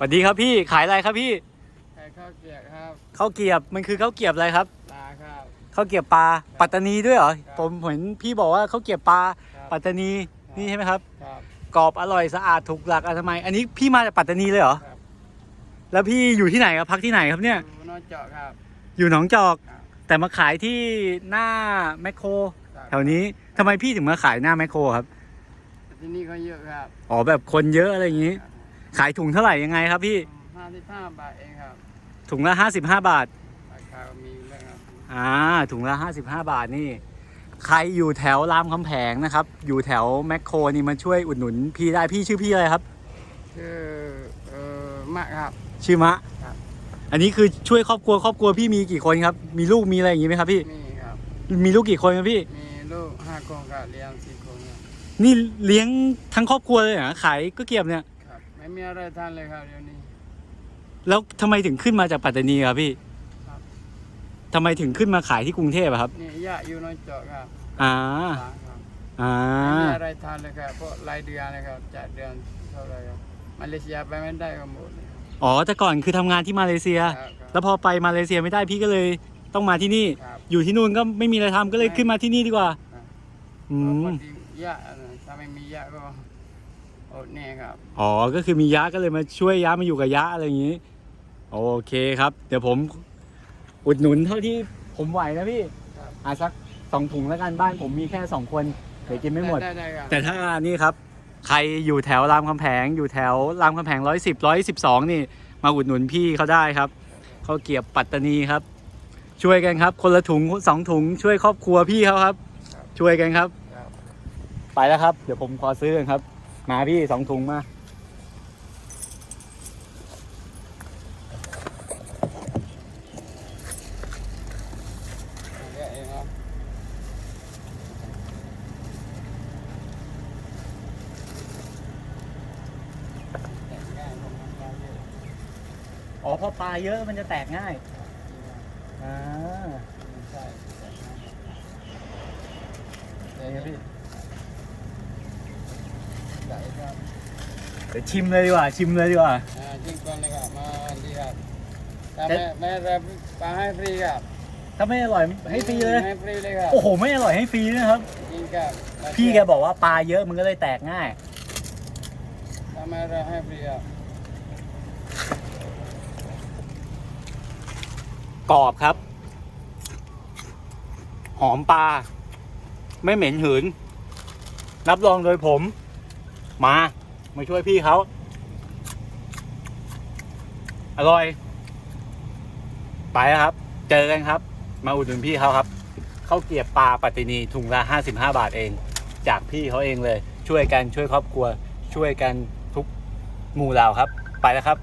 สวัสดีครับพี่ขายอะไรครับพี่ไข่ข้าวเกรียบครับข้าวเกรียบมันคือข้าวเกรียบอะไรครับปลาครับ ข้าวเกรียบปลาปัตตานีด้วยเหรอครับผมเห็นพี่บอกว่าข้าวเกรียบปลาครับ ปัตตานีนี่ใช่ไหมครับครับกรอบอร่อยสะอาดถูกหลักอนามัยอันนี้พี่มาจากปัตตานีเลยเหรอครับแล้วพี่อยู่ที่ไหนครับพักที่ไหนครับเนี่ย ดูนอกเจาะครับ อยู่หนองจอก ครับ แต่มาขายที่หน้าแมคโครครับแถวนี้ทำไมพี่ถึงมาขายหน้าแมคโครครับที่นี่เขาเยอะครับอ๋อแบบคนเยอะอะไรอย่างนี้ ขายถุงเท่าไหร่ยังไงครับพี่ห้าสิบห้าบาทเองครับ ถุงละ55บาทราคามีเลยครับอ่าถุงละ55บาทนี่ ใครอยู่แถวรามคำแผงนะครับ อยู่แถวแมคโครนี่มาช่วยอุดหนุนพี่ได้พี่ชื่อพี่อะไรครับ ชื่อเอ่อมะครับ ชื่อมะครับ อันนี้คือช่วยครอบครัวครอบครัวพี่มีกี่คนครับ มีลูกมีอะไรอย่างงี้ไหมครับพี่ มีครับ มีลูกกี่คนครับพี่ มีลูกห้าคนกับเลี้ยงสี่คนครับนี่เลี้ยงทั้งครอบครัวเลยเหรอขายก็เกียบเนี่ยครับไม่มีอะไรทานเลยครับเดี๋ยวนี้ แล้วทำไมถึงขึ้นมาจากปัตตานีครับพี่ครับ ทำไมถึงขึ้นมาขายที่กรุงเทพอะครับ นี่ยะอยู่นอกเจาะครับอ่าปลาครับอ่า ไม่มีอะไรทานเลยครับเพราะรายเดือนนะครับจ่ายเดือนเท่าไหรครับมาเลเซียไปไม่ได้ก็หมดเลยครับอ๋อ แต่ก่อนคือทำงานที่มาเลเซีย ครับครับแล้วพอไปมาเลเซียไม่ได้พี่ก็เลยต้องมาที่นี่ ครับ อยู่ที่นู่นก็ไม่มีอะไรทำก็เลยขึ้นมาที่นี่ดีกว่าครับอืพมอดียะนะถ้าไม่มียะก็ อดเนี่ยครับ อ๋อ ก็คือมียะก็เลยมาช่วยยะมาอยู่กับยะอะไรอย่างนี้ โอเคครับ เดี๋ยวผมอุดหนุนเท่าที่ผมไหวนะพี่ครับ อาสักสองถุงแล้วกันบ้านผมมีแค่สองคนเดี๋ยวกินไม่หมด ได้ได้ครับ แต่ถ้านี่ครับ ใครอยู่แถวรามคำแพงอยู่แถวรามคำแพงร้อยสิบร้อยสิบสองนี่ มาอุดหนุนพี่เขาได้ครับเขาวเกรียบปัตตานีครับ ช่วยกันครับ คนละถุงสองถุงช่วยครอบครัวพี่เขาครับช่วยกันครับครับ ไปแล้วครับ เดี๋ยวผมขอซื้อกันครับ มาพี่สองถุงมาเดี๋ยวเองครับอ๋อพอปลาเยอะมันจะแตกง่าย อ่า ใช่เดี๋ยวพี่ใช่ครับ เดี๋ยวชิมเลยดีกว่า ชิมเลยดีกว่า อ่าจิ้มก่อนเลยครับมาดีครับถ้าแต่แม่แม่รับปลาให้ฟรีครับถ้าไม่อร่อยให้ฟรีเลย ให้ฟรีเลยครับโอ้โห ไม่อร่อยให้ฟรีนะครับ จริงครับพี่แกบอกว่าปลาเยอะมันก็เลยแตกง่าย ถ้าแม่รับให้ฟรีครับกรอบครับ หอมปลา ไม่เหม็นหืน รับรองโดยผม มามาช่วยพี่เขาอร่อย ไปแล้วครับ เจอกันครับ มาอุดหนุนพี่เขาครับข้าวเกรียบปลาปัตตินีถุงละ55 บาทเอง จากพี่เขาเองเลย ช่วยกันช่วยครอบครัว ช่วยกันทุกหมู่เหล่าครับ ไปแล้วครับ